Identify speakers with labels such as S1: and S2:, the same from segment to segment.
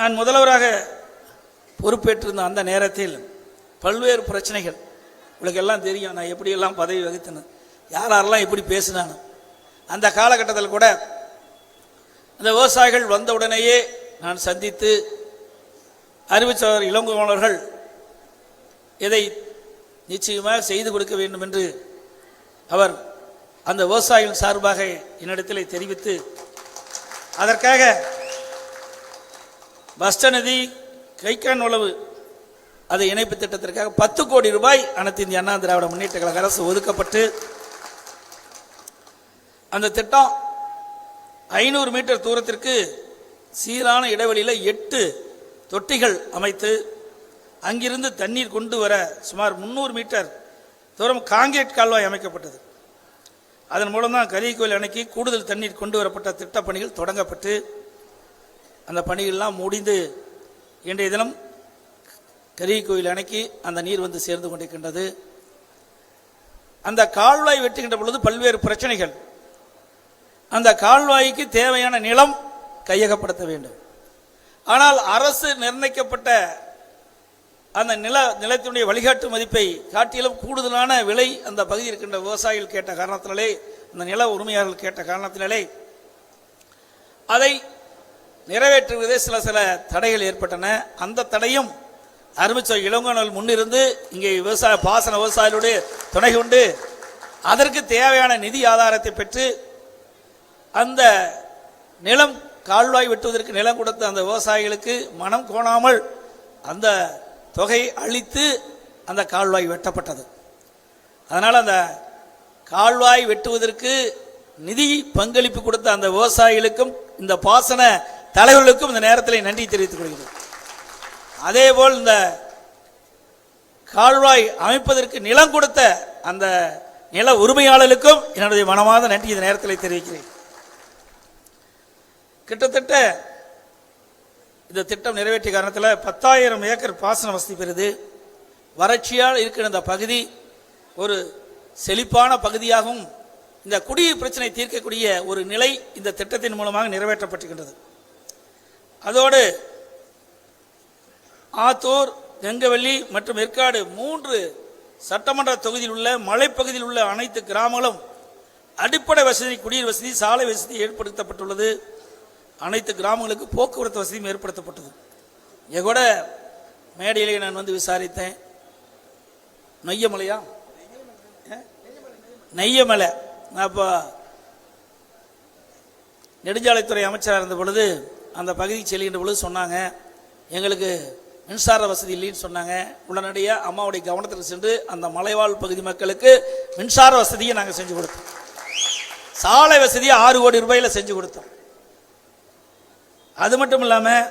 S1: நான் முதல்வராக பொறுப்பேற்றிருந்த அந்த நேரத்தில் பல்வேறு பிரச்சனைகள். உங்களுக்கு எல்லாம் தெரியும் நான் எப்படியெல்லாம் பதவி வகித்தேன்னு. யார் யாரெல்லாம் எப்படி பேசினான்னு. அந்த காலகட்டத்தில் கூட அந்த விவசாயிகள் வந்தவுடனேயே நான் சந்தித்து அறிவிச்சவர் இளங்கோவலர்கள் இதை நிச்சயமாக செய்து கொடுக்க வேண்டும் என்று அவர் அந்த விவசாயிகள் சார்பாக என்னிடத்தில் தெரிவித்து அதற்காக பஸ்ட நதி கைக்கான் உழவு அதை இணைப்பு திட்டத்திற்காக பத்து கோடி ரூபாய் அனைத்து இந்திய அண்ணா திராவிட முன்னேற்ற கழக அரசு ஒதுக்கப்பட்டு அந்த திட்டம் ஐநூறு மீட்டர் தூரத்திற்கு சீரான இடைவெளியில் எட்டு தொட்டிகள் அமைத்து அங்கிருந்து தண்ணீர் கொண்டு வர சுமார் முந்நூறு மீட்டர் தூரம் காங்கிரீட் கால்வாய் அமைக்கப்பட்டது. அதன் மூலம் தான் கரியக்கோயில் அணைக்கு கூடுதல் தண்ணீர் கொண்டு வரப்பட்ட திட்டப்பணிகள் தொடங்கப்பட்டு அந்த பணிகள்லாம் முடிந்து இன்றைய தினம் கரியக்கோயில் அணைக்கு அந்த நீர் வந்து சேர்ந்து கொண்டிருக்கின்றது. அந்த கால்வாய் வெட்டுகின்ற பொழுது பல்வேறு பிரச்சனைகள். அந்த கால்வாய்க்கு தேவையான நிலம் கையகப்படுத்த வேண்டும். ஆனால் அரசு நிர்ணயிக்கப்பட்ட அந்த நில நிலத்தினுடைய வழிகாட்டு மதிப்பை காட்டிலும் கூடுதலான விலை அந்த பகுதியில் இருக்கின்ற விவசாயிகள் கேட்ட காரணத்தினாலே அந்த நில உரிமையாளர்கள் கேட்ட காரணத்தினாலே அதை நிறைவேற்றுவதே சில சில தடைகள் ஏற்பட்டன. அந்த தடையும் அருமைச்சர் இளங்கோனல் முன்னிருந்து இங்கே விவசாய பாசன விவசாயிகளுடைய துணை கொண்டு அதற்கு தேவையான நிதி ஆதாரத்தை பெற்று அந்த நிலம் கால்வாய் வெட்டுவதற்கு நிலம் கொடுத்த அந்த விவசாயிகளுக்கு மனம் கோணாமல் அந்த தொகை அளித்து அந்த கால்வாய் வெட்டப்பட்டது. அதனால் அந்த கால்வாய் வெட்டுவதற்கு நிதி பங்களிப்பு கொடுத்த அந்த விவசாயிகளுக்கும் இந்த பாசன தலைவர்களுக்கும் இந்த நேரத்தில் நன்றி தெரிவித்துக் அதே அதேபோல் இந்த கால்வாய் அமைப்பதற்கு நிலம் கொடுத்த அந்த நில உரிமையாளர்களுக்கும் என்னுடைய மனமாத நன்றி இந்த நேரத்தில் தெரிவிக்கிறேன். கிட்டத்தட்ட இந்த திட்டம் நிறைவேற்றிய காரணத்தில் பத்தாயிரம் ஏக்கர் பாசன வசதி பெறுது. வறட்சியால் இருக்கிற இந்த பகுதி ஒரு செழிப்பான பகுதியாகவும் இந்த குடிநீர் பிரச்சனை தீர்க்கக்கூடிய ஒரு நிலை இந்த திட்டத்தின் மூலமாக நிறைவேற்றப்பட்டுகின்றது அதோடு ஆத்தூர் கெங்கவல்லி மற்றும் ஏற்காடு மூன்று சட்டமன்ற தொகுதியில் உள்ள மலைப்பகுதியில் உள்ள அனைத்து கிராமங்களும் அடிப்படை வசதி குடிநீர் வசதி சாலை வசதி ஏற்படுத்தப்பட்டுள்ளது. அனைத்து கிராமங்களுக்கு போக்குவரத்து வசதியும் ஏற்படுத்தப்பட்டது. இங்கே கூட மேடையிலே நான் வந்து விசாரித்தேன். நொய்யமலையா? நெய்யமலை. நான் அப்போ நெடுஞ்சாலைத்துறை அமைச்சராக இருந்த பொழுது அந்த பகுதிக்கு செல்கின்ற பொழுது சொன்னாங்க எங்களுக்கு மின்சார வசதி இல்லைன்னு சொன்னாங்க. உடனடியாக அம்மாவுடைய கவனத்தில் சென்று அந்த மலைவாழ் பகுதி மக்களுக்கு மின்சார வசதியை நாங்கள் செஞ்சு கொடுத்தோம். சாலை வசதியை ஆறு கோடி ரூபாயில் செஞ்சு கொடுத்தோம். அது மட்டும் இல்லாமல்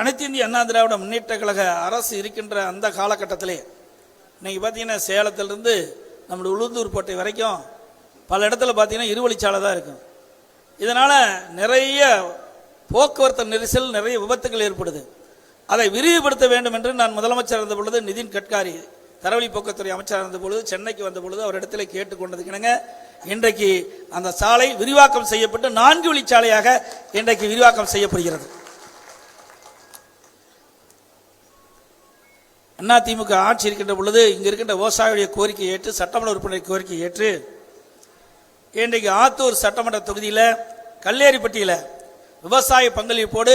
S1: அனைத்து இந்திய அண்ணா திராவிட முன்னேற்ற கழக அரசு இருக்கின்ற அந்த காலகட்டத்திலே இன்னைக்கு பார்த்தீங்கன்னா சேலத்திலிருந்து நம்முடைய உளுந்தூர்பேட்டை வரைக்கும் பல இடத்துல பார்த்தீங்கன்னா இருவழிச்சாலை தான் இருக்கும். இதனால் நிறைய போக்குவரத்து நெரிசல் நிறைய விபத்துகள் ஏற்படுது. அதை விரிவுபடுத்த வேண்டும் என்று நான் முதலமைச்சர் இருந்த பொழுது நிதின் கட்காரி தரவழி போக்குவரத்துறை அமைச்சர் இருந்த பொழுது சென்னைக்கு வந்த பொழுது அவரிடத்தில் கேட்டுக்கொண்டதுக்கினங்க இன்றைக்கு அந்த சாலை விரிவாக்கம் செய்யப்பட்டு நான்கு வழிச்சாலையாக இன்றைக்கு விரிவாக்கம் செய்யப்படுகிறது. அண்ணா திமுக ஆட்சி இருக்கின்ற பொழுது இங்கே இருக்கின்ற விவசாயியுடைய கோரிக்கை ஏற்று சட்டமன்ற உறுப்பினர் கோரிக்கை ஏற்று இன்றைக்கு ஆத்தூர் சட்டமன்ற தொகுதியில் கல்லேரிப்பட்டியில் விவசாய பங்களிப்போடு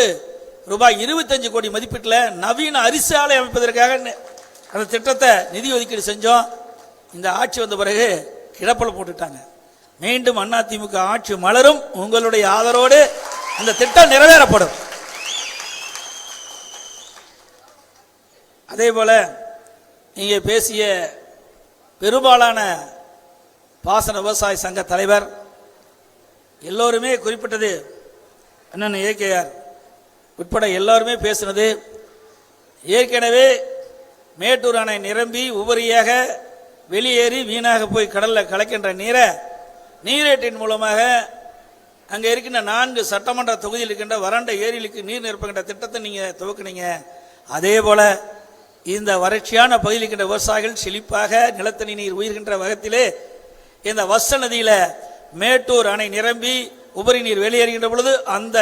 S1: ரூபாய் இருபத்தஞ்சு கோடி மதிப்பீட்டில் நவீன அரிசி ஆலை அமைப்பதற்காக அந்த திட்டத்தை நிதி ஒதுக்கீடு செஞ்சோம். இந்த ஆட்சி வந்த பிறகு கிடப்பில் போட்டுட்டாங்க. மீண்டும் அண்ணா திமுக ஆட்சி மலரும். உங்களுடைய ஆதரவோடு இந்த திட்டம் நிறைவேறப்படும். அதே போல இங்கே பேசிய பெரும்பாலான பாசன விவசாய சங்க தலைவர். எல்லோருமே குறிப்பிட்டது அண்ணன் ஏகேஆர் உட்பட எல்லோருமே பேசினது. ஏற்கனவே மேட்டூர் அணை நிரம்பி உபரியாக வெளியேறி வீணாக போய் கடலில் கலக்கின்ற நீரை நீரேட்டின் மூலமாக அங்கே இருக்கின்ற நான்கு சட்டமன்ற தொகுதியில் இருக்கின்ற வறண்ட ஏரிகளுக்கு நீர் நிரப்புகின்ற திட்டத்தை நீங்கள் துவக்குனீங்க. அதே போல இந்த வறட்சியான பகுதியில் இருக்கின்ற விவசாயிகள் செழிப்பாக நிலத்தடி நீர் உயிர்கின்ற வகத்திலே இந்த வஸ்ட நதியில் மேட்டூர் அணை நிரம்பி உபரி நீர் வெளியேறுகின்ற பொழுது அந்த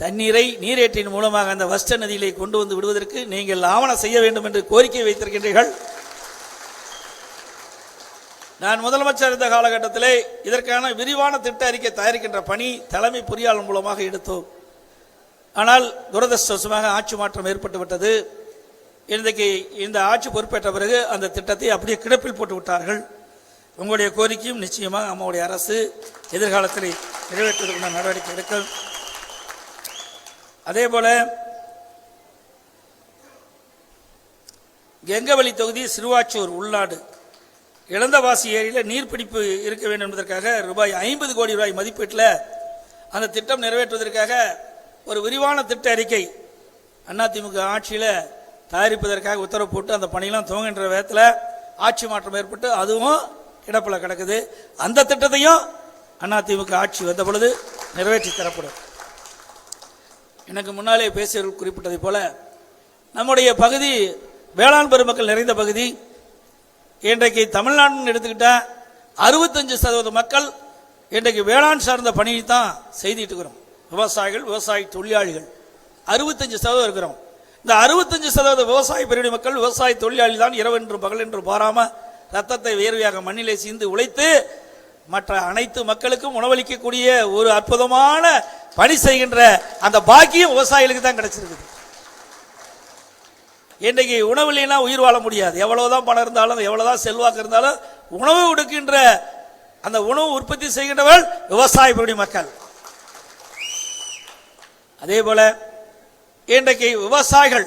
S1: தண்ணீரை நீரேற்றின் மூலமாக அந்த வஸ்ட நதியிலே கொண்டு வந்து விடுவதற்கு நீங்கள் ஆவணம் செய்ய வேண்டும் என்று கோரிக்கை வைத்திருக்கின்றீர்கள். நான் முதலமைச்சர் இருந்த காலகட்டத்திலே இதற்கான விரிவான திட்ட அறிக்கை தயாரிக்கின்ற பணி தலைமை பொறியாளர் மூலமாக எடுத்தோம். ஆனால் துரதிருஷ்டவசமாக ஆட்சி மாற்றம் ஏற்பட்டு விட்டது. இன்றைக்கு இந்த ஆட்சி பொறுப்பேற்ற பிறகு அந்த திட்டத்தை அப்படியே கிடப்பில் போட்டு விட்டார்கள். உங்களுடைய கோரிக்கையும் நிச்சயமாக நம்முடைய அரசு எதிர்காலத்தில் நிறைவேற்றுவதற்கான நடவடிக்கை எடுக்கும். அதே போல கெங்கவழி தொகுதி சிறுவாச்சூர் உள்நாடு. இளந்தவாசி ஏரியில் நீர்பிடிப்பு இருக்க வேண்டும் என்பதற்காக ரூபாய் ஐம்பது கோடி ரூபாய் மதிப்பீட்டில் அந்த திட்டம் நிறைவேற்றுவதற்காக ஒரு விரிவான திட்ட அறிக்கை அதிமுக ஆட்சியில் தயாரிப்பதற்காக உத்தரவு போட்டு அந்த பணியெல்லாம் துவங்குகின்ற விதத்தில் ஆட்சி மாற்றம் ஏற்பட்டு அதுவும் கிடப்பில் கிடக்குது. அந்த திட்டத்தையும் அதிமுக ஆட்சி வந்த பொழுது நிறைவேற்றி தரப்படும். எனக்கு முன்னாலே பேசியவர்கள் குறிப்பிட்டதை போல நம்முடைய பகுதி வேளாண் பெருமக்கள் நிறைந்த பகுதி இன்றைக்கு தமிழ்நாடுன்னு எடுத்துக்கிட்டால் அறுபத்தஞ்சு சதவீத மக்கள் இன்றைக்கு வேளாண் சார்ந்த பணியை தான் செய்திட்டு இருக்கிறோம். விவசாயிகள் விவசாய தொழிலாளிகள். அறுபத்தஞ்சு சதவீதம் இருக்கிறோம். இந்த அறுபத்தஞ்சு சதவீத விவசாய பிரிவு மக்கள் விவசாய தொழிலாளி தான் இரவென்று பகல் என்று பாராமல் ரத்தத்தை வியர்வையாக மண்ணிலே சீந்து உழைத்து மற்ற அனைத்து மக்களுக்கும் உணவளிக்கக்கூடிய ஒரு அற்புதமான பணி செய்கின்ற அந்த பாக்கியம் விவசாயிகளுக்கு தான் கிடைச்சிருக்குது. இன்றைக்கு உணவு இல்லைன்னா உயிர் வாழ முடியாது. எவ்வளவுதான் பணம் இருந்தாலும் எவ்வளவுதான் செல்வாக்கு இருந்தாலும் உணவு கொடுக்கின்ற அந்த உணவு உற்பத்தி செய்கின்றவர்கள் விவசாய பகுதி மக்கள். அதே போல இன்றைக்கு விவசாயிகள்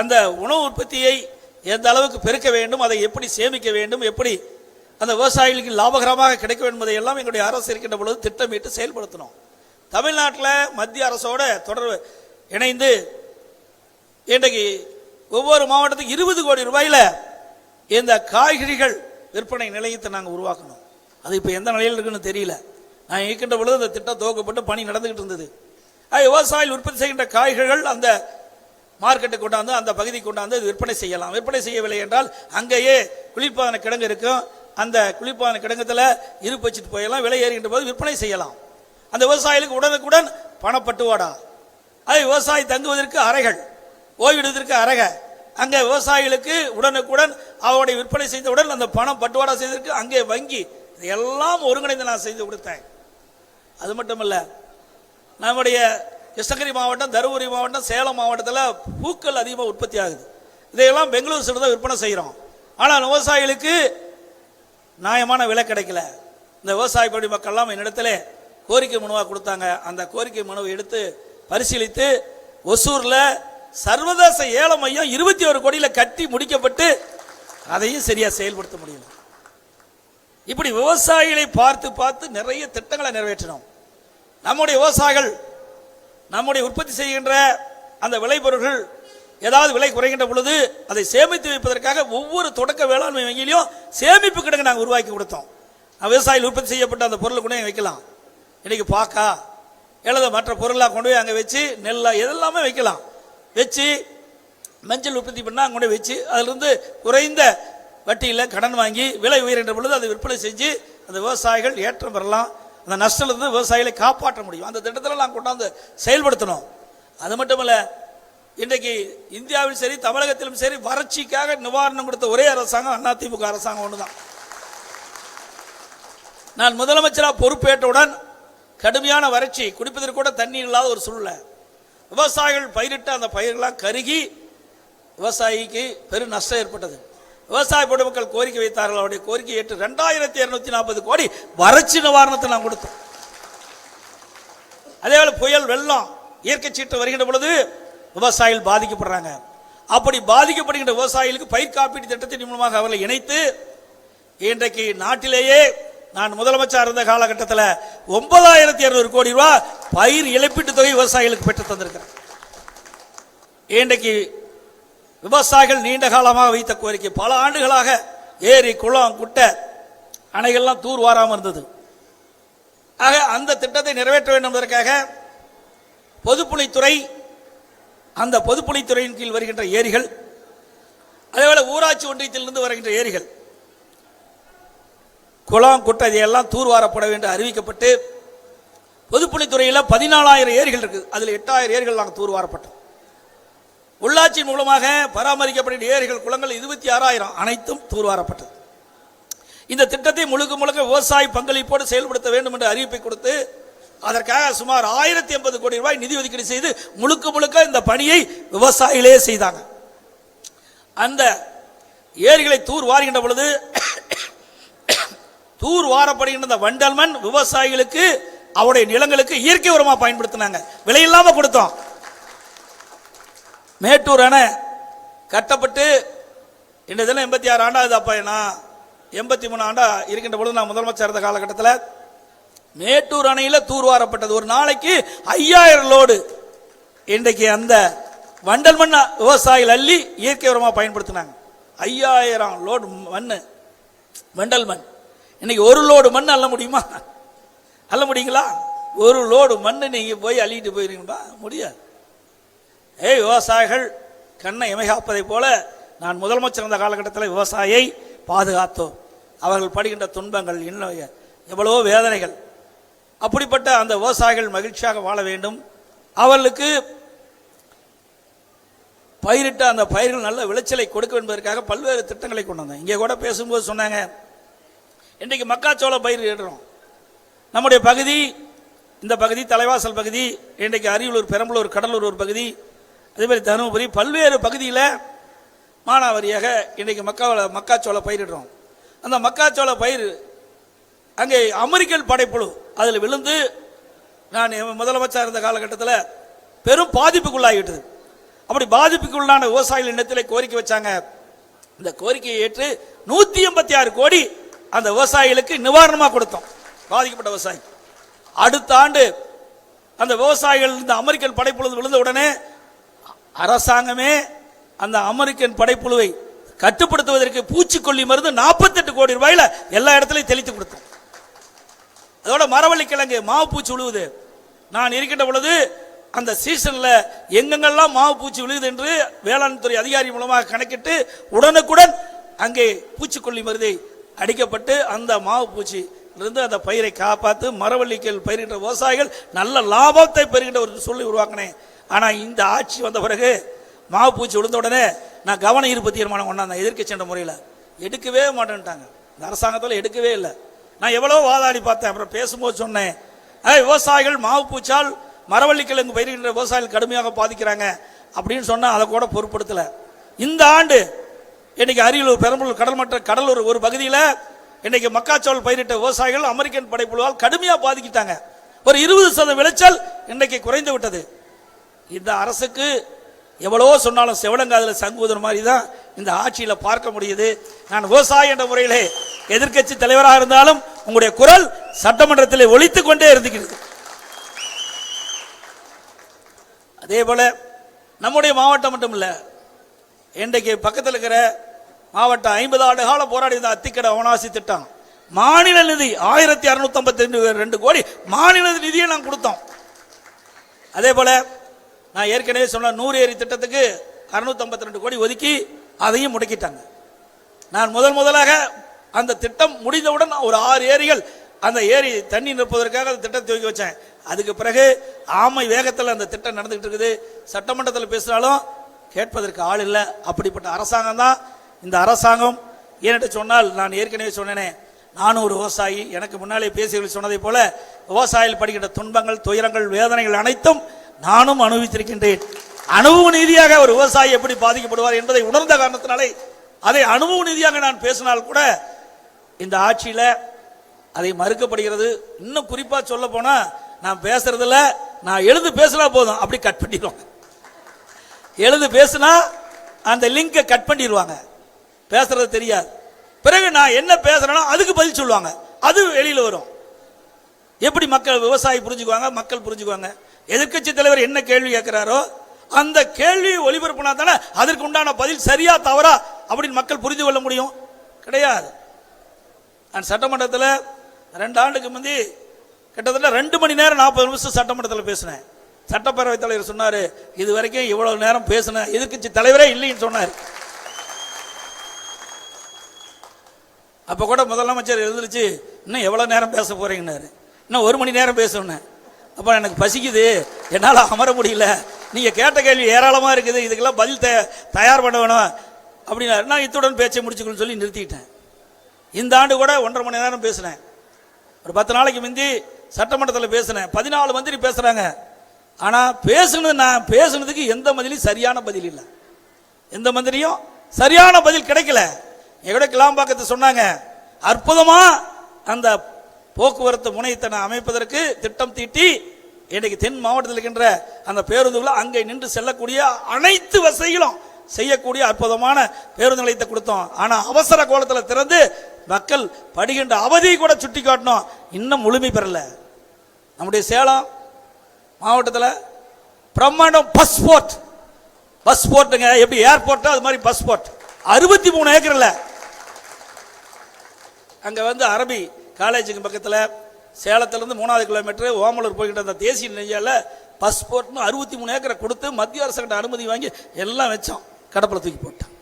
S1: அந்த உணவு உற்பத்தியை எந்த அளவுக்கு பெருக்க வேண்டும் அதை எப்படி சேமிக்க வேண்டும் எப்படி அந்த விவசாயிகளுக்கு லாபகரமாக கிடைக்க வேண்டும் எல்லாம் எங்களுடைய அரசு இருக்கின்ற பொழுது திட்டமிட்டு செயல்படுத்தணும் தமிழ்நாட்டில் மத்திய அரசோட தொடர்பு இணைந்து இன்றைக்கு ஒவ்வொரு மாவட்டத்துக்கு இருபது கோடி ரூபாயில இந்த காய்கறிகள் விற்பனை நிலையத்தை நாங்கள் உருவாக்கணும். அது இப்போ எந்த நிலையில் இருக்குன்னு தெரியல. நான் இருக்கின்ற பொழுது அந்த திட்டம் துவக்கப்பட்டு பணி நடந்துகிட்டு இருந்தது. விவசாயிகள் உற்பத்தி செய்கின்ற காய்கறிகள் அந்த மார்க்கெட்டுக்கு கொண்டாந்து அந்த பகுதி கொண்டாந்து விற்பனை செய்யலாம். விற்பனை செய்யவில்லை என்றால் அங்கேயே குளிர்பாதன கிடங்கு இருக்கும். அந்த குளிர்பாதன கிடங்கத்தில் இருப்பு வச்சுட்டு போயெல்லாம் விலை ஏறுகின்ற போது விற்பனை செய்யலாம். அந்த விவசாயிகளுக்கு உடனுக்குடன் பணப்பட்டுவாடா. அது விவசாயி தங்குவதற்கு அறைகள் ஓய்விடுவதற்கு அறகை. அங்கே விவசாயிகளுக்கு உடனுக்குடன் அவருடைய விற்பனை செய்தவுடன் அந்த பணம் பட்டுவாடா செய்ததற்கு அங்கே வங்கி. இது எல்லாம் ஒருங்கிணைந்து நான் செய்து கொடுத்தேன். அது மட்டுமல்ல நம்முடைய கிருஷ்ணகிரி மாவட்டம் தருமபுரி மாவட்டம் சேலம் மாவட்டத்தில் பூக்கள் அதிகமாக உற்பத்தி ஆகுது. இதையெல்லாம் பெங்களூர் சைடு தான் விற்பனை செய்கிறோம் ஆனால் விவசாயிகளுக்கு நியாயமான விலை கிடைக்கல. இந்த விவசாய பகுதி மக்கள்லாம் என்னிடத்துல கோரிக்கை மனுவாக கொடுத்தாங்க. அந்த கோரிக்கை மனுவை எடுத்து பரிசீலித்து ஒசூரில் சர்வதேச ஏல மையம் இருபத்தி ஒரு கோடியில் கட்டி முடிக்கப்பட்டு அதையும் சரியாக செயல்படுத்த முடியும் இப்படி விவசாயிகளை பார்த்து பார்த்து நிறைய திட்டங்களை நிறைவேற்றினோம். நம்முடைய விவசாயிகள் நம்முடைய உற்பத்தி செய்கின்ற அந்த விளைபொருள்கள் ஏதாவது விலை குறைகின்ற பொழுது அதை சேமித்து வைப்பதற்காக ஒவ்வொரு தொடக்க வேளாண்மை வங்கியிலையும் சேமிப்பு கிடங்கு நாங்கள் உருவாக்கி கொடுத்தோம். விவசாயிகள் உற்பத்தி செய்யப்பட்ட அந்த பொருளை கொண்டு வைக்கலாம். இன்னைக்கு பாக்கா எழுத மற்ற பொருளாக கொண்டு போய் அங்கே வச்சு நெல்லா எதெல்லாமே வைக்கலாம். வச்சு மஞ்சள் உற்பத்தி பண்ணால் அங்கே கொண்டு வச்சு அதிலிருந்து குறைந்த வட்டியில் கடன் வாங்கி விலை உயர்கின்ற பொழுது அதை விற்பனை செஞ்சு அந்த விவசாயிகள் ஏற்றம் பெறலாம். அந்த நஷ்டத்திலிருந்து விவசாயிகளை காப்பாற்ற முடியும். அந்த திட்டத்தில் நான் கொண்டாந்து செயல்படுத்தணும். அது மட்டுமல்ல இன்றைக்கு இந்தியாவிலும் சரி தமிழகத்திலும் சரி வறட்சிக்காக நிவாரணம் கொடுத்த ஒரே அரசாங்கம் அதிமுக அரசாங்கம் ஒன்று தான் நான் முதலமைச்சராக பொறுப்பேற்றவுடன் கடுமையான வறட்சி குடிப்பதற்கு கூட தண்ணீர் இல்லாத ஒரு சூழ்நிலை. விவசாயிகள் பயிரிட்ட அந்த பயிர்களாக கருகி விவசாயிக்கு பெரும் நஷ்டம் ஏற்பட்டது. விவசாய பொதுமக்கள் கோரிக்கை வைத்தார்கள். அவருடைய கோரிக்கை ஏற்று ரெண்டாயிரத்தி இருநூத்தி நாற்பது கோடி வறட்சி நிவாரணத்தை நான் கொடுத்தோம். அதே புயல் வெள்ளம் இயற்கை சீற்று வருகின்ற பொழுது விவசாயிகள் பாதிக்கப்படுறாங்க. அப்படி பாதிக்கப்படுகின்ற விவசாயிகளுக்கு பயிர் காப்பீட்டு திட்டத்தின் மூலமாக அவர்களை இணைத்து இன்றைக்கு நாட்டிலேயே நான் முதலமைச்சர் இருந்த காலகட்டத்தில் ஒன்பதாயிரத்தி இருநூறு கோடி ரூபாய் பயிர் இழப்பீட்டு தொகை விவசாயிகளுக்கு பெற்று தந்திருக்கிறேன். இன்றைக்கு விவசாயிகள் நீண்ட காலமாக வைத்த கோரிக்கை. பல ஆண்டுகளாக ஏரி குளம் குட்டை அணைகள்லாம் தூர் வாராமல் இருந்தது. ஆக அந்த திட்டத்தை நிறைவேற்ற வேண்டும் என்பதற்காக பொதுப்பணித்துறை அந்த பொதுப்பணித்துறையின் கீழ் வருகின்ற ஏரிகள் அதேபோல ஊராட்சி ஒன்றியத்திலிருந்து வருகின்ற ஏரிகள் குளம் குட்டை இதையெல்லாம் தூர்வாரப்பட வேண்டும் அறிவிக்கப்பட்டு பொதுப்பணித்துறையில் பதினாலாயிரம் ஏரிகள் இருக்குது அதில் எட்டாயிரம் ஏரிகள் நாங்கள் தூர்வாரப்பட்டோம் உள்ளாட்சி மூலமாக பராமரிக்கப்பட்ட ஏரிகள் குளங்கள் இருபத்தி ஆறாயிரம் அனைத்தும் தூர்வாரப்பட்டது. இந்த திட்டத்தை முழுக்க முழுக்க விவசாய பங்களிப்போடு செயல்படுத்த வேண்டும் என்ற அறிவிப்பை கொடுத்து அதற்காக சுமார் ஆயிரத்தி எண்பது கோடி ரூபாய் நிதி ஒதுக்கீடு செய்து முழுக்க முழுக்க இந்த பணியை விவசாயிகளே செய்தாங்க. அந்த ஏரிகளை தூர் வாருகின்ற பொழுது தூர் வாரப்படுகின்ற இந்த வண்டல் மண் விவசாயிகளுக்கு அவருடைய நிலங்களுக்கு இயற்கை உரமாக பயன்படுத்தினாங்க. விலையில்லாமல் கொடுத்தோம். மேட்டூர் அணை கட்டப்பட்டு இந்த தினம் எண்பத்தி ஆறு ஆண்டாவது அப்போ நான் எண்பத்தி மூணு ஆண்டா இருக்கின்ற பொழுது நான் முதலமைச்சர் இருந்த காலகட்டத்தில் மேட்டூர் அணையில் தூர்வாரப்பட்டது ஒரு நாளைக்கு ஐயாயிரம் லோடு இன்றைக்கு அந்த வண்டல் மண் விவசாயிகள் அள்ளி இயற்கை உரமாக பயன்படுத்தினாங்க. ஐயாயிரம் லோடு மண் வண்டல் மண். இன்னைக்கு ஒரு லோடு மண் அள்ள முடியுமா? அள்ள முடியுங்களா? ஒரு லோடு மண் நீங்கள் போய் அள்ளிட்டு போயிருங்களா முடியாது. ஏய் விவசாயிகள் கண்ணை இமைகாப்பதைப் போல நான் முதலமைச்சர் இருந்த காலகட்டத்தில் விவசாயியை பாதுகாத்தோம். அவர்கள் படுகின்ற துன்பங்கள் இன்னும் எவ்வளவோ வேதனைகள். அப்படிப்பட்ட அந்த விவசாயிகள் மகிழ்ச்சியாக வாழ வேண்டும். அவர்களுக்கு பயிரிட்ட அந்த பயிர்கள் நல்ல விளைச்சலை கொடுக்க என்பதற்காக பல்வேறு திட்டங்களை கொண்டு வந்தேன். இங்கே கூட பேசும்போது சொன்னாங்க இன்றைக்கு மக்காச்சோள பயிர் இடுறோம் நம்முடைய பகுதி இந்த பகுதி தலைவாசல் பகுதி இன்றைக்கு அரியலூர் பெரம்பலூர் கடலூர் ஒரு பகுதி அதேமாதிரி தருமபுரி பல்வேறு பகுதியில் மானாவாரியாக இன்றைக்கு மக்காவில் மக்காச்சோள பயிரிடுறோம். அந்த மக்காச்சோள பயிர் அங்கே அமெரிக்கன் படைப்புழு. அதில் விழுந்து நான் முதலமைச்சர் இருந்த காலகட்டத்தில் பெரும் பாதிப்புக்குள்ளாகிட்டது அப்படி பாதிப்புக்குள்ளான விவசாயிகள் இடத்துல கோரிக்கை வச்சாங்க. இந்த கோரிக்கையை ஏற்று நூற்றி எண்பத்தி ஆறு கோடி அந்த விவசாயிகளுக்கு நிவாரணமாக கொடுத்தோம். பாதிக்கப்பட்ட விவசாயி. அடுத்த ஆண்டு அந்த விவசாயிகள் இந்த அமெரிக்கன் படைப்புழு விழுந்த உடனே அரசாங்கமே அந்த அமெரிக்கன் படைப்புழுவை கட்டுப்படுத்துவதற்கு பூச்சிக்கொல்லி மருந்து நாற்பத்தெட்டு கோடி ரூபாயில எல்லா இடத்துலையும் தெளித்து கொடுத்தோம். அதோட மரவள்ளி கிழங்கு மாவு பூச்சி விழுவுது நான் இருக்கின்ற பொழுது அந்த சீசன்ல எங்கெங்கெல்லாம் மாவு பூச்சி விழுகுது என்று வேளாண் துறை அதிகாரி மூலமாக கணக்கிட்டு உடனுக்குடன் அங்கே பூச்சிக்கொல்லி மருந்தை அடிக்கப்பட்டு அந்த மாவு பூச்சி இருந்து அந்த பயிரை காப்பாற்று மரவள்ளிக்கல் பயிரிட்ட விவசாயிகள் நல்ல லாபத்தை பெறுகின்ற ஒரு சொல்லி உருவாக்கினேன். ஆனால் இந்த ஆட்சி வந்த பிறகு மாவு பூச்சி விழுந்த உடனே நான் கவன ஈர்ப்பு தீர்மானம் கொண்டாந்தேன் எதிர்கட்சின்ற முறையில் எடுக்கவே மாட்டேன்ட்டாங்க. இந்த அரசாங்கத்தில் எடுக்கவே இல்லை. நான் எவ்வளோ வாதாடி பார்த்தேன். அப்புறம் பேசும்போது சொன்னேன் விவசாயிகள் மாவு பூச்சால் மரவள்ளிக்கிழங்கு பயிர்கின்ற விவசாயிகள் கடுமையாக பாதிக்கிறாங்க. அப்படின்னு சொன்னால் அதை கூட பொருட்படுத்தலை. இந்த ஆண்டு இன்னைக்கு அரியலூர் பெரம்பலூர் கடல் மற்ற கடலூர் ஒரு பகுதியில் இன்னைக்கு மக்காச்சோள் பயிரிட்ட விவசாயிகள் அமெரிக்கன் படைப்புழுவால் கடுமையாக பாதிக்கிட்டாங்க. ஒரு இருபது சதவீத விளைச்சல் இன்னைக்கு குறைந்து விட்டது. இந்த அரசுக்கு எவ்வளோ சொன்னாலும் செவடங்காதில் சங்குவதன் மாதிரி தான் இந்த ஆட்சியில் பார்க்க முடியுது. நான் விவசாயி என்ற முறையிலே எதிர்க்கட்சி தலைவராக இருந்தாலும் உங்களுடைய குரல் சட்டமன்றத்தில் ஒழித்து கொண்டே இருந்துகிறது அதே போல் நம்முடைய மாவட்டம் மட்டும் இல்லை இன்றைக்கு பக்கத்தில் இருக்கிற மாவட்டம் ஐம்பது ஆண்டு காலம் போராடி இருந்த அத்திக்கடை அவனாசி திட்டம் மாநில நிதி ஆயிரத்தி அறுநூத்தி ஐம்பத்தி ரெண்டு கோடி மாநில நிதியை நாங்கள் கொடுத்தோம். அதே போல நான் ஏற்கனவே சொன்ன நூறு ஏரி திட்டத்துக்கு அறுநூத்தி ரெண்டு கோடி ஒதுக்கி அதையும் முடக்கிட்டாங்க. நான் முதல் முதலாக அந்த திட்டம் முடிந்தவுடன் ஒரு ஆறு ஏரிகள் அந்த ஏரி தண்ணி நிற்பதற்காக அந்த திட்டத்தை துவக்கி வச்சேன். அதுக்கு பிறகு ஆமை வேகத்தில் அந்த திட்டம் நடந்துகிட்டு இருக்குது. சட்டமன்றத்தில் பேசினாலும் கேட்பதற்கு ஆள் இல்லை. அப்படிப்பட்ட அரசாங்கம் தான் இந்த அரசாங்கம். ஏனென்று சொன்னால் நான் ஏற்கனவே சொன்னேனே நானும் ஒரு விவசாயி. எனக்கு முன்னாலே பேசியவர்கள் சொன்னதைப் போல விவசாயிகள் படுகின்ற துன்பங்கள் துயரங்கள் வேதனைகள் அனைத்தும் நானும் அனுபவித்திருக்கின்றேன். அனுபவ ரீதியாக ஒரு விவசாயி எப்படி பாதிக்கப்படுவார் என்பதை உணர்ந்த காரணத்தினாலே அதை அனுபவ ரீதியாக நான் பேசினால் கூட இந்த ஆட்சியில் அதை மறுக்கப்படுகிறது. இன்னும் குறிப்பா சொல்ல போனா நான் பேசுறதுல நான் எழுந்து பேசினா போதும். அப்படி கட் பண்ணிடுவாங்க. எழுது பேசினா அந்த லிங்கை கட் பண்ணிடுவாங்க. பேசுறது தெரியாது. பிறகு நான் என்ன பேசுறேனோ அதுக்கு பதில் சொல்லுவாங்க. அது வெளியில் வரும். எப்படி மக்கள் விவசாயி புரிஞ்சுக்குவாங்க? மக்கள் புரிஞ்சுக்குவாங்க. எதிர்க்கட்சி தலைவர் என்ன கேள்வி கேட்கிறாரோ அந்த கேள்வியை ஒளிபரப்புனா தானே அதற்கு உண்டான பதில் சரியா தவறா அப்படின்னு மக்கள் புரிந்து கொள்ள முடியும். கிடையாது. நான் சட்டமன்றத்தில் ரெண்டு ஆண்டுக்கு முந்தி கிட்டத்தட்ட ரெண்டு மணி நேரம் நாற்பது நிமிஷம் சட்டமன்றத்தில் பேசினேன். சட்டப்பேரவைத் தலைவர் சொன்னார் இது வரைக்கும் இவ்வளவு நேரம் பேசின எதிர்க்கட்சி தலைவரே இல்லைன்னு சொன்னார். அப்போ கூட முதலமைச்சர் எழுந்திருச்சு இன்னும் எவ்வளோ நேரம் பேச போகிறீங்கன்னாரு இன்னும் ஒரு மணி நேரம் பேசணும் அப்போ எனக்கு பசிக்குது. என்னால் அமர முடியல. நீங்கள் கேட்ட கேள்வி ஏராளமாக இருக்குது. இதுக்கெல்லாம் பதில் த தயார் பண்ண வேணும். அப்படின்னா நான் இத்துடன் பேச்சை முடிச்சுக்கணும்னு சொல்லி நிறுத்திக்கிட்டேன் இந்த ஆண்டு கூட ஒன்றரை மணி நேரம் பேசினேன். ஒரு பத்து நாளைக்கு முந்தி சட்டமன்றத்தில் பேசினேன். பதினாலு மந்திரி பேசுகிறாங்க ஆனால் பேசுனது நான் பேசுனதுக்கு எந்த மந்திரியும் சரியான பதில் இல்லை. எந்த மந்திரியும் சரியான பதில் கிடைக்கல. எங்கூட கிளாம்பாக்கத்தை சொன்னாங்க. அற்புதமாக அந்த போக்குவரத்து முனையத்தை அமைப்பதற்கு திட்டம் தீட்டி இன்னைக்கு தென் மாவட்டத்தில் இருக்கின்ற அந்த பேருந்துகளை அங்கே நின்று செல்லக்கூடிய அனைத்து வசதிகளும் செய்யக்கூடிய அற்புதமான பேருந்து நிலையத்தை கொடுத்தோம். ஆனா அவசர கோலத்தில் திறந்து மக்கள் படுகின்ற அவதியை கூட சுட்டி காட்டணும் இன்னும் முழுமை பெறல. நம்முடைய சேலம் மாவட்டத்தில் பிரம்மாண்டம் பஸ் போர்ட் பஸ் போர்ட்டுங்க எப்படி ஏர்போர்ட்டோ அது மாதிரி பஸ் போர்ட் அறுபத்தி மூணு ஏக்கர்ல. அங்க வந்து அரபி காலேஜுக்கு பக்கத்தில் சேலத்துலேருந்து மூணாவது கிலோமீட்டர் ஓமலூர் போய்கிட்ட அந்த தேசிய நெஞ்சால் பஸ்போர்ட்னு அறுபத்தி மூணு ஏக்கரை கொடுத்து மத்திய அரசுகிட்ட அனுமதி வாங்கி எல்லாம் வச்சோம் கடப்பில் தூக்கி போட்டான்.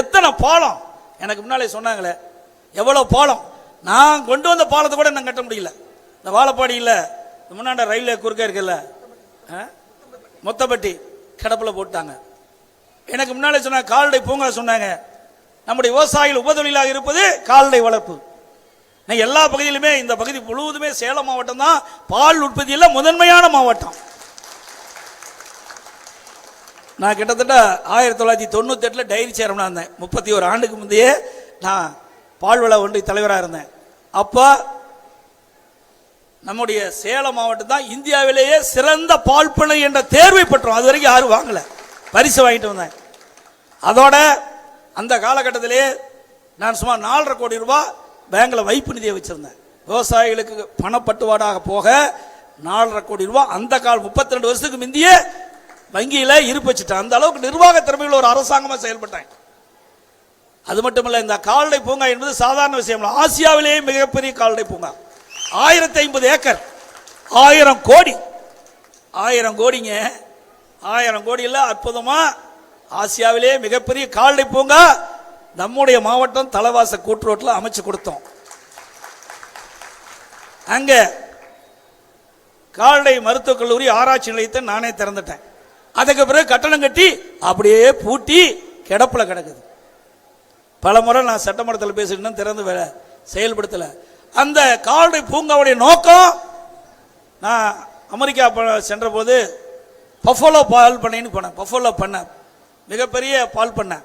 S1: எத்தனை பாலம்? எனக்கு முன்னாலே சொன்னாங்களே எவ்வளோ பாலம்? நான் கொண்டு வந்த பாலத்தை கூட நான் கட்ட முடியல. இந்த வாழப்பாடியில் முன்னாண்ட ரயில்வே குறுக்க இருக்குல்ல மொத்தப்பட்டி கடப்பில் போட்டாங்க. எனக்கு முன்னாலே சொன்னாங்க கால்நடை பூங்கா சொன்னாங்க. நம்முடைய விவசாயிகள் உபதொழிலாக இருப்பது கால்நடை வளர்ப்பு. நான் எல்லா பகுதியிலுமே இந்த பகுதி முழுவதுமே சேலம் மாவட்டம் தான். பால் உற்பத்தியில் முதன்மையான மாவட்டம். நான் கிட்டத்தட்ட ஆயிரத்தி தொள்ளாயிரத்தி தொண்ணூத்தெட்டில் டைரி சேர்மனாக இருந்தேன். முப்பத்தி ஒரு ஆண்டுக்கு முந்தையே நான் பால்வள ஒன்றிய தலைவராக இருந்தேன். அப்போ நம்முடைய சேலம் மாவட்டம் தான் இந்தியாவிலேயே சிறந்த பால் பண்ணை என்ற தேர்வை பெற்றோம். அது வரைக்கும் யாரும் வாங்கலை. பரிசு வாங்கிட்டு வந்தேன். அதோட அந்த காலகட்டத்திலே நான் சுமார் நாலரை கோடி ரூபாய் பேங்கில் வைப்பு நிதியை வச்சுருந்தேன். விவசாயிகளுக்கு பணப்பட்டுவாடாக போக நாலரை கோடி ரூபா அந்த கால் முப்பத்தி ரெண்டு வருஷத்துக்கு முந்தியே வங்கியில் இருப்பு வச்சுட்டேன். அந்த அளவுக்கு நிர்வாக திறமையில் ஒரு அரசாங்கமாக செயல்பட்டேன். அது மட்டுமல்ல இந்த கால்நடை பூங்கா என்பது சாதாரண விஷயம் ஆசியாவிலேயே மிகப்பெரிய கால்நடை பூங்கா. ஆயிரத்தி ஐம்பது ஏக்கர். ஆயிரம் கோடி. ஆயிரம் கோடிங்க. ஆயிரம் கோடியில் அற்புதமாக ஆசியாவிலேயே மிகப்பெரிய கால்நடை பூங்கா நம்முடைய மாவட்டம் தலவாச கூட்டுரோட்டில் அமைச்சு கொடுத்தோம். அங்க கால்நடை மருத்துவக் கல்லூரி ஆராய்ச்சி நிலையத்தை நானே திறந்துட்டேன். அதுக்கு பிறகு கட்டணம் கட்டி அப்படியே பூட்டி கிடப்பில் கிடக்குது. பல முறை நான் சட்டமன்றத்தில் பேசிட்டு திறந்து வேலை செயல்படுத்தல. அந்த கால்நடை பூங்காவுடைய நோக்கம் நான் அமெரிக்கா சென்ற போது பஃபோலோ பால் பண்ணைன்னு போனேன். பஃபோலோ பண்ண. மிகப்பெரிய பால் பண்ணேன்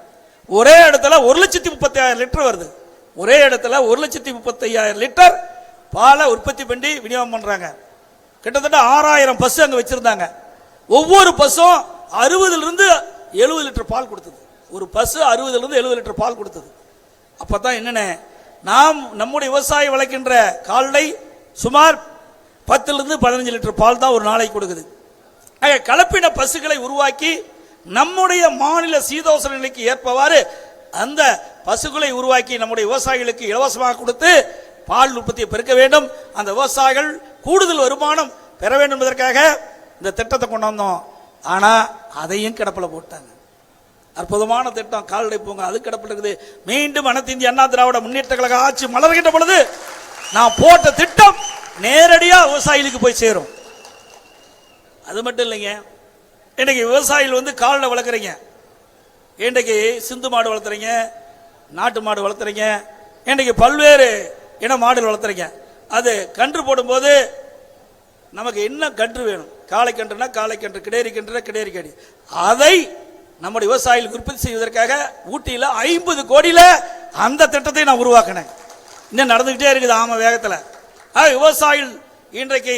S1: ஒரே இடத்துல ஒரு லட்சத்தி முப்பத்தி ஆயிரம் லிட்டர் வருது. ஒரே இடத்துல ஒரு லட்சத்தி முப்பத்தையாயிரம் லிட்டர் பாலை உற்பத்தி பண்ணி விநியோகம் பண்ணுறாங்க கிட்டத்தட்ட ஆறாயிரம் பஸ் அங்கே வச்சுருந்தாங்க. ஒவ்வொரு பஸ்ஸும் அறுபதுலேருந்து எழுபது லிட்டர் பால் கொடுத்தது. ஒரு பஸ் அறுபதுலேருந்து எழுபது லிட்டர் பால் கொடுத்தது. அப்போ தான் என்னென்ன? நாம் நம்முடைய விவசாயி வளர்க்கின்ற கால்நடை சுமார் பத்துலேருந்து பதினஞ்சு லிட்டர் பால் தான் ஒரு நாளைக்கு கொடுக்குது. கலப்பின பஸ்ஸுகளை உருவாக்கி நம்முடைய மாநில சீதோசன நிலைக்கு ஏற்பவாறு அந்த பசுக்களை உருவாக்கி நம்முடைய விவசாயிகளுக்கு இலவசமாக கொடுத்து பால் உற்பத்தியை பெருக்க வேண்டும். அந்த விவசாயிகள் கூடுதல் வருமானம் பெற வேண்டும் என்பதற்காக இந்த திட்டத்தை கொண்டு வந்தோம் ஆனால் அதையும் கிடப்பில் போட்டாங்க. அற்புதமான திட்டம். கால்நடை பூங்கா அது கிடப்பில் இருக்குது. மீண்டும் அனைத்து இந்திய அண்ணா திராவிட முன்னேற்ற கழக ஆட்சி மலர்கின்ற பொழுது நான் போட்ட திட்டம் நேரடியாக விவசாயிகளுக்கு போய் சேரும். அது மட்டும் இல்லைங்க. இன்றைக்கி விவசாயிகள் வந்து கால்நடை வளர்க்குறீங்க. இன்றைக்கு சிந்து மாடு வளர்த்துறீங்க நாட்டு மாடு வளர்த்துறீங்க இன்றைக்கு பல்வேறு இன மாடுகள் வளர்த்துறீங்க அது கன்று போடும்போது நமக்கு என்ன கன்று வேணும்? காளை கன்றுனா காளை கன்று கிடேரி கன்றுனா கிடேரி கடி. அதை நம்முடைய விவசாயிகளுக்கு உற்பத்தி செய்வதற்காக ஊட்டியில் ஐம்பது கோடியில் அந்த திட்டத்தை நான் உருவாக்கினேன். இன்னும் நடந்துக்கிட்டே இருக்குது ஆம வேகத்தில். விவசாயிகள் இன்றைக்கு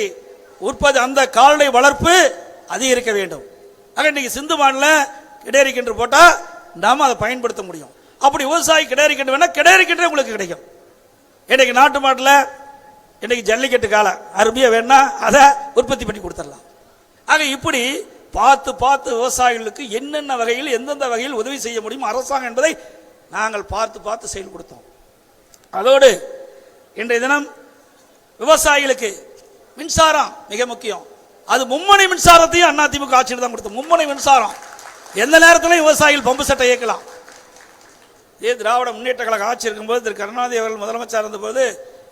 S1: உற்பத்தி அந்த கால்நடை வளர்ப்பு அதிகரிக்க வேண்டும். ஆக இன்னைக்கு சிந்து மாடல கிடேரி கன்று போட்டா நாம அதை பயன்படுத்த முடியும். அப்படி விவசாயி கிடேரி கன்று வேணா கிடேரி கன்று உங்களுக்கு கிடைக்கும். இன்னைக்கு நாட்டு மாட்டில் இன்னைக்கு ஜல்லிக்கட்டு காலம் அருமையா வேணா அதை உற்பத்தி பண்ணி கொடுத்துடலாம். ஆக இப்படி பார்த்து பார்த்து விவசாயிகளுக்கு என்னென்ன வகையில் எந்தெந்த வகையில் உதவி செய்ய முடியும் அரசாங்கம் என்பதை நாங்கள் பார்த்து பார்த்து செயல்படுத்தோம் அதோடு இன்றைய தினம் விவசாயிகளுக்கு மின்சாரம் மிக முக்கியம். அது மும்முனை மின்சாரத்தையும் அதிமுக ஆட்சியில் தான் கொடுத்தோம் மும்முனை மின்சாரம். எந்த நேரத்திலையும் விவசாயிகள் பம்பு சட்டை இயக்கலாம். இதே திராவிட முன்னேற்ற கழக ஆட்சி இருக்கும்போது திரு கருணாநிதி அவர்கள் முதலமைச்சர் இருந்தபோது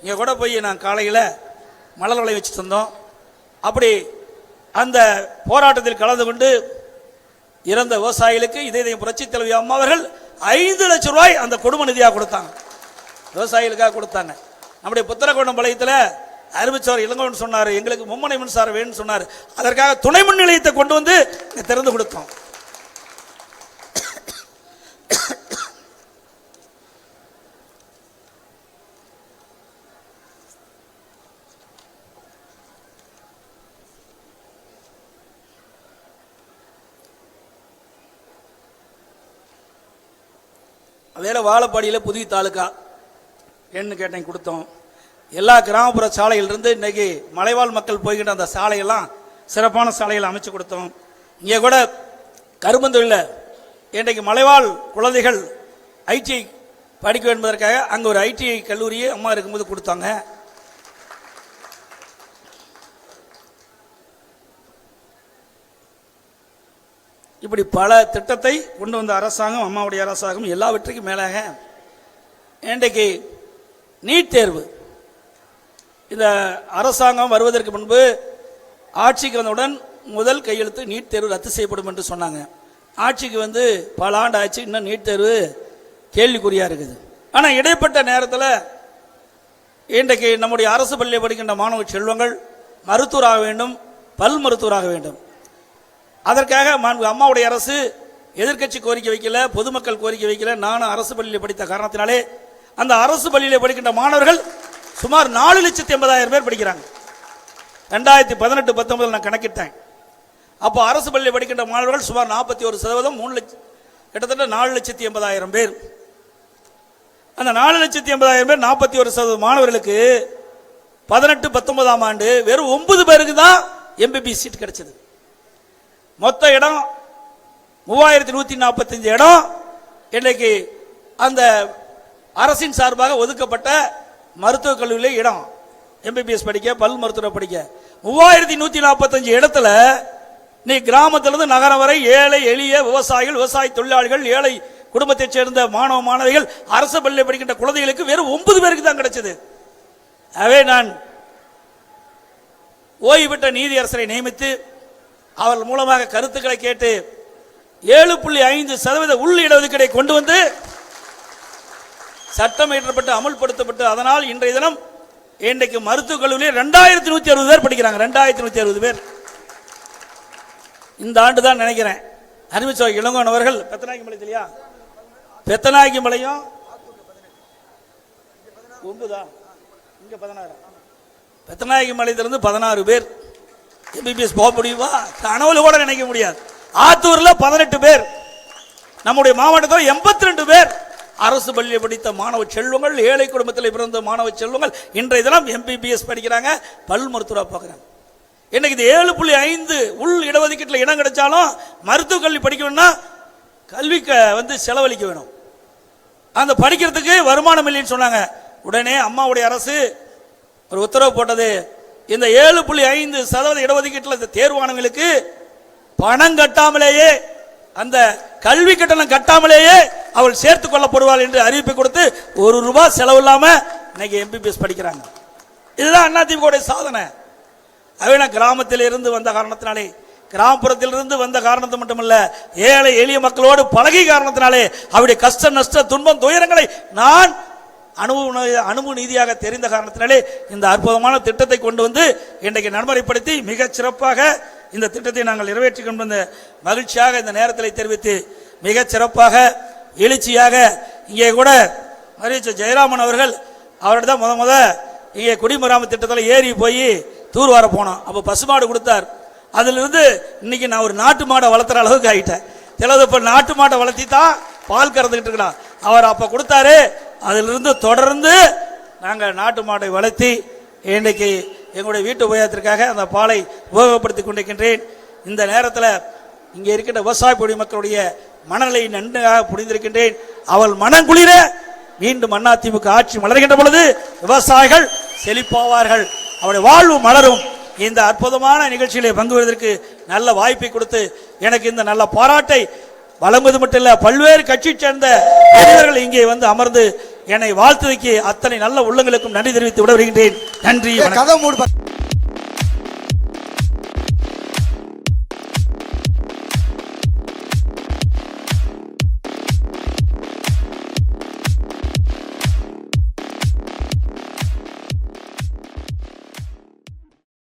S1: இங்கே கூட போய் நான் காலையில் மலர் வலை வச்சு தந்தோம் அப்படி அந்த போராட்டத்தில் கலந்து கொண்டு இறந்த விவசாயிகளுக்கு இதய புரட்சி தலைவி அம்மா அவர்கள் ஐந்து லட்சம் ரூபாய் அந்த குடும்ப நிதியாக கொடுத்தாங்க. விவசாயிகளுக்காக கொடுத்தாங்க. நம்முடைய புத்தரகோணம் பாளையத்தில் அறிவிச்சவர் இளங்கோன்னு சொன்னார் எங்களுக்கு மும்மனை மின்சாரம் வேணும்னு சொன்னார். அதற்காக துணை மின் நிலையத்தை கொண்டு வந்து திறந்து கொடுத்தோம். வேலை வாழப்பாடியில் புதிய தாலுக்கா என்ன கேட்டேன் கொடுத்தோம். எல்லா கிராமப்புற சாலையிலிருந்து இன்றைக்கி மலைவாழ் மக்கள் போய்கிட்ட அந்த சாலையெல்லாம் சிறப்பான சாலைகள் அமைச்சு கொடுத்தோம். இங்கே கூட கரும்பந்தொழில் இன்றைக்கு மலைவாழ் குழந்தைகள் ஐடிஐ படிக்க என்பதற்காக அங்கே ஒரு ஐடிஐ கல்லூரியை அம்மா இருக்கும்போது கொடுத்தாங்க. இப்படி பல திட்டத்தை கொண்டு வந்த அரசாங்கம் அம்மாவுடைய அரசாங்கம் எல்லாவற்றுக்கும் மேலாக இன்றைக்கு நீட் தேர்வு இந்த அரசாங்கம் வருவதற்கு முன்பு ஆட்சிக்கு வந்தவுடன் முதல் கையெழுத்து நீட் தேர்வு ரத்து செய்யப்படும் என்று சொன்னாங்க. ஆட்சிக்கு வந்து பல ஆண்டு ஆச்சு இன்னும் நீட் தேர்வு கேள்விக்குறியாக இருக்குது. ஆனால் இடைப்பட்ட நேரத்தில் இன்றைக்கு நம்முடைய அரசு பள்ளியில் படிக்கின்ற மாணவ செல்வங்கள் மருத்துவராக வேண்டும் பல் மருத்துவராக வேண்டும். அதற்காக மாண்பு அம்மாவுடைய அரசு எதிர்க்கட்சி கோரிக்கை வைக்கல பொதுமக்கள் கோரிக்கை வைக்கல. நானும் அரசு பள்ளியில் படித்த காரணத்தினாலே அந்த அரசு பள்ளியில் படிக்கின்ற மாணவர்கள் சுமார் நாலு லட்சத்தி எண்பதாயிரம் பேர் படிக்கிறாங்க. ரெண்டாயிரத்தி பதினெட்டு பத்தொன்பதில் நான் கணக்கிட்டேன். அப்போ அரசு பள்ளியில் படிக்கின்ற மாணவர்கள் சுமார் நாற்பத்தி ஒரு சதவீதம் மூணு லட்சம் கிட்டத்தட்ட நாலு லட்சத்தி எண்பதாயிரம் பேர். அந்த நாலு லட்சத்தி எண்பதாயிரம் பேர் நாற்பத்தி ஒரு சதவீதம் மாணவர்களுக்கு பதினெட்டு பத்தொன்பதாம் ஆண்டு வெறும் ஒன்பது பேருக்கு தான் எம்பிபி சீட் கிடைச்சது. மொத்த இடம் மூவாயிரத்தி நூத்தி நாற்பத்தஞ்சு இடம். இன்னைக்கு அந்த அரசின் சார்பாக ஒதுக்கப்பட்ட மருத்துவக் கல்லூரியிலே இடம். எம்பிபிஎஸ் படிக்க பல் மருத்துவரை படிக்க. மூவாயிரத்தி நூற்றி நாற்பத்தஞ்சு இடத்துல நீ கிராமத்திலிருந்து நகரம் வரை ஏழை எளிய விவசாயிகள் விவசாய தொழிலாளிகள் ஏழை குடும்பத்தைச் சேர்ந்த மாணவ மாணவிகள் அரசு பள்ளியில் படிக்கின்ற குழந்தைகளுக்கு வெறும் ஒன்பது பேருக்கு தான் கிடைச்சது. அவே நான் ஓய்வு பெற்ற நீதியரசரை நியமித்து அவர் மூலமாக கருத்துக்களை கேட்டு ஏழு புள்ளி ஐந்து சதவீத உள் இடஒதுக்கீடை கொண்டு வந்து சட்டம் இயற்றப்பட்டு அமுல்படுத்தப்பட்டு அதனால் இன்றைய தினம் இன்றைக்கு மருத்துவக் கல்லூரியில் ரெண்டாயிரத்தி நூற்றி அறுபது பேர் படிக்கிறாங்க. ரெண்டாயிரத்தி நூற்றி அறுபது பேர். இந்த ஆண்டு தான் நினைக்கிறேன். அறிவிச்சவர் இளங்கோன் அவர்கள் பெத்தநாயகி மலை இல்லையா பெத்தநாயகி மலையும் ஒன்பதா? இங்கே பதினாறு. பெத்தநாயகி மலையிலிருந்து பதினாறு பேர். எம்பிபிஎஸ் போக முடியுமா கனவுல கூட நினைக்க முடியாது. ஆத்தூரில் பதினெட்டு பேர். நம்முடைய மாவட்டத்தில் எண்பத்தி ரெண்டு பேர். அரசு பள்ளியில் படித்த மாணவ செல்வங்கள் ஏழை குடும்பத்தில் பிறந்த மாணவ செல்வங்கள் இன்றைய தினம் எம்பிபிஎஸ் படிக்கிறாங்க பல் மருத்துவராக பார்க்குறாங்க. இன்னைக்கு இது ஏழு புள்ளி ஐந்து உள் இடஒதுக்கீட்டில் இடம் கிடைச்சாலும் மருத்துவக் கல்வி படிக்கணும்னா கல்விக்கு வந்து செலவழிக்க வேணும். அந்த படிக்கிறதுக்கு வருமானம் இல்லைன்னு சொன்னாங்க. உடனே அம்மாவுடைய அரசு ஒரு உத்தரவு போட்டது. இந்த ஏழு புள்ளி ஐந்து சதவீத இடஒதுக்கீட்டில் இந்த தேர்வானவங்களுக்கு பணம் கட்டாமலேயே அந்த கல்வி கட்டணம் கட்டாமலேயே அவள் சேர்த்து கொள்ளப்படுவாள் என்று அறிவிப்பு கொடுத்து ஒரு ரூபாய் செலவு இல்லாமல் இன்னைக்கு எம்பிபிஎஸ் படிக்கிறாங்க. இதுதான் அதிமுகவுடைய சாதனை. அவன கிராமத்தில் இருந்து வந்த காரணத்தினாலே கிராமப்புறத்தில் இருந்து வந்த காரணத்தை மட்டுமல்ல ஏழை எளிய மக்களோடு பழகிய காரணத்தினாலே அவருடைய கஷ்ட நஷ்ட துன்பம் துயரங்களை நான் அனுபவ அனுபவ நீதியாக தெரிந்த காரணத்தினாலே இந்த அற்புதமான திட்டத்தை கொண்டு வந்து இன்றைக்கு நடைமுறைப்படுத்தி மிகச் சிறப்பாக இந்த திட்டத்தை நாங்கள் நிறைவேற்றி கொண்டு வந்த மகிழ்ச்சியாக இந்த நேரத்தில் தெரிவித்து மிகச் சிறப்பாக எழுச்சியாக இங்கே கூட மறைச்ச ஜெயராமன் அவர்கள் அவர்கிட்ட தான் முத முத இங்கே குடிமராம திட்டத்தில் ஏறி போய் தூர் வார போனோம் அப்போ பசுமாடு கொடுத்தார். அதிலிருந்து இன்னைக்கு நான் ஒரு நாட்டு மாடை வளர்த்துற அளவுக்கு ஆகிட்டேன் சிலது இப்போ நாட்டு மாட்டை வளர்த்தி தான் பால் கறந்துக்கிட்டு இருக்கலாம் அவர் அப்போ கொடுத்தாரு. அதிலிருந்து தொடர்ந்து நாங்கள் நாட்டு மாட்டை வளர்த்தி இன்றைக்கு எங்களுடைய வீட்டு உபயோகத்திற்காக அந்த பாலை உபயோகப்படுத்திக் கொண்டிருக்கின்றேன். இந்த நேரத்தில் இங்கே இருக்கின்ற விவசாய குடிமக்களுடைய மனநிலை நன்றாக புரிந்திருக்கின்றேன். அவள் மனம் குளிர மீண்டும் அதிமுக ஆட்சி மலர்கின்ற பொழுது விவசாயிகள் செழிப்பாவார்கள். அவருடைய வாழ்வு மலரும். இந்த அற்புதமான நிகழ்ச்சியிலே பங்கு நல்ல வாய்ப்பை கொடுத்து எனக்கு இந்த நல்ல பாராட்டை வழங்குவது மட்டும் இல்லை பல்வேறு கட்சி சேர்ந்த மனிதர்கள் இங்கே வந்து அமர்ந்து என்னை வாழ்த்துவதற்கு அத்தனை நல்ல உள்ளங்களுக்கும் நன்றி தெரிவித்து விட வருகின்றேன் நன்றி.
S2: கதை மூடு